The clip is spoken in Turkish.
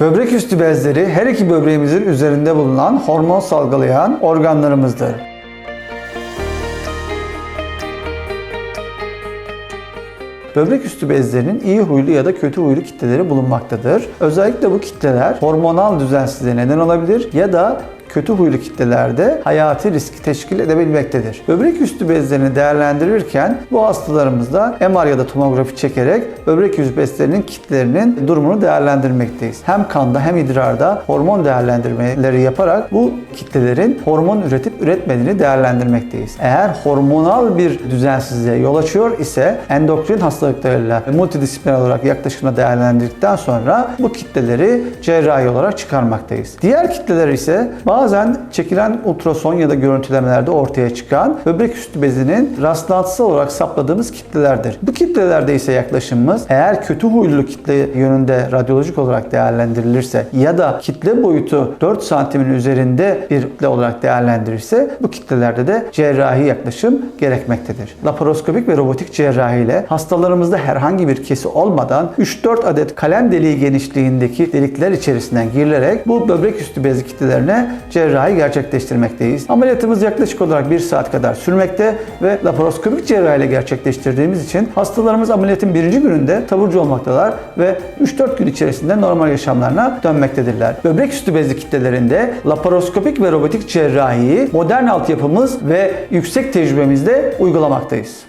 Böbrek üstü bezleri her iki böbreğimizin üzerinde bulunan hormon salgılayan organlarımızdır. Böbrek üstü bezlerinin iyi huylu ya da kötü huylu kitleleri bulunmaktadır. Özellikle bu kitleler hormonal düzensizliğe neden olabilir ya da kötü huylu kitlelerde hayati riski teşkil edebilmektedir. Böbrek üstü bezlerini değerlendirirken bu hastalarımızda MR ya da tomografi çekerek böbrek üstü bezlerinin kitlelerinin durumunu değerlendirmekteyiz. Hem kanda hem idrarda hormon değerlendirmeleri yaparak bu kitlelerin hormon üretip üretmediğini değerlendirmekteyiz. Eğer hormonal bir düzensizliğe yol açıyor ise endokrin hastalıklarıyla multidisipliner olarak yaklaşımla değerlendirdikten sonra bu kitleleri cerrahi olarak çıkarmaktayız. Diğer kitleler ise bazen çekilen ultrason ya da görüntülemelerde ortaya çıkan böbrek üstü bezinin rastlantısal olarak sapladığımız kitlelerdir. Bu kitlelerde ise yaklaşımımız eğer kötü huylu kitle yönünde radyolojik olarak değerlendirilirse ya da kitle boyutu 4 santimin üzerinde bir kitle olarak değerlendirirse bu kitlelerde de cerrahi yaklaşım gerekmektedir. Laparoskopik ve robotik cerrahi ile hastalarımızda herhangi bir kesi olmadan 3-4 adet kalem deliği genişliğindeki delikler içerisinden girilerek bu böbrek üstü bezi kitlelerine cerrahi gerçekleştirmekteyiz. Ameliyatımız yaklaşık olarak 1 saat kadar sürmekte ve laparoskopik cerrahi ile gerçekleştirdiğimiz için hastalarımız ameliyatın birinci gününde taburcu olmaktalar ve 3-4 gün içerisinde normal yaşamlarına dönmektedirler. Böbrek üstü bezi kitlelerinde laparoskopik ve robotik cerrahiyi modern altyapımız ve yüksek tecrübemizde uygulamaktayız.